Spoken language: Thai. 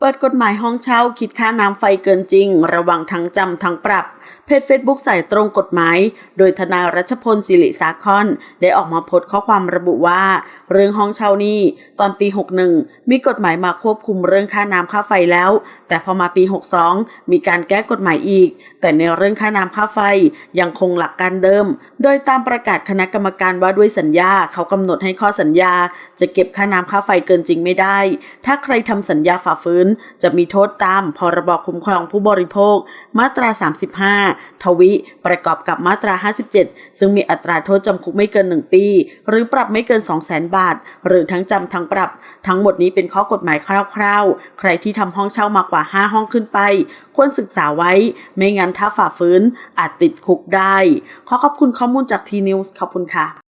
เปิดกฎหมายห้องเช่าคิดค่าน้ำไฟเกินจริง ระวังทั้งจำทั้งปรับ เพจ Facebook สายตรงกฎหมาย โดยทนายรัชพลศิริสาคอน ได้ออกมาโพสต์ข้อความระบุว่า เรื่องห้องเช่านี้ตอนปี 61 มีกฎหมายมาควบคุมเรื่องค่าน้ำค่าไฟแล้ว แต่พอมาปี 62 มีการแก้กฎหมายอีก แต่ในเรื่องค่าน้ำค่าไฟยังคงหลักการเดิม โดยตามประกาศคณะกรรมการว่าด้วยสัญญาเขากำหนดให้ข้อสัญญา จะเก็บค่าน้ำค่าไฟเกินจริงไม่ได้ ถ้าใครทำสัญญาฝ่าฝืนจะมีโทษตามพรบคุ้มครองผู้บริโภค มาตรา 35 ทวิประกอบกับมาตรา 57 ซึ่งมีอัตราโทษจำคุกไม่เกิน 1 ปี หรือปรับไม่เกิน 200,000 บาท หรือทั้งจำทั้งปรับ ทั้งหมดนี้เป็นข้อกฎหมายคร่าวๆ ใครที่ทำห้องเช่ามากกว่า 5 ห้องขึ้นไป ควรศึกษาไว้ ไม่งั้นถ้าฝ่าฝืนอาจติดคุกได้ ขอขอบคุณข้อมูลจากทีนิวส์ขอบคุณค่ะ